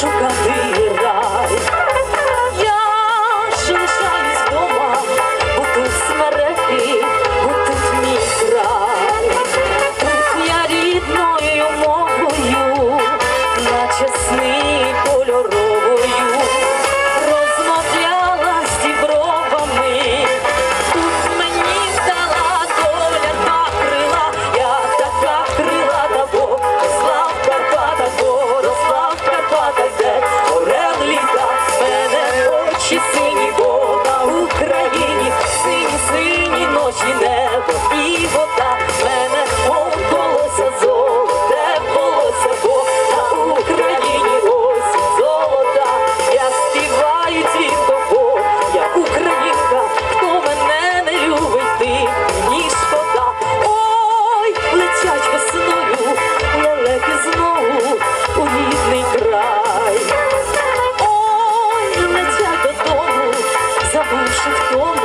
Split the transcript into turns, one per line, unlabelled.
шукав. Україні сині, сині ночі, небо і вода. що втома.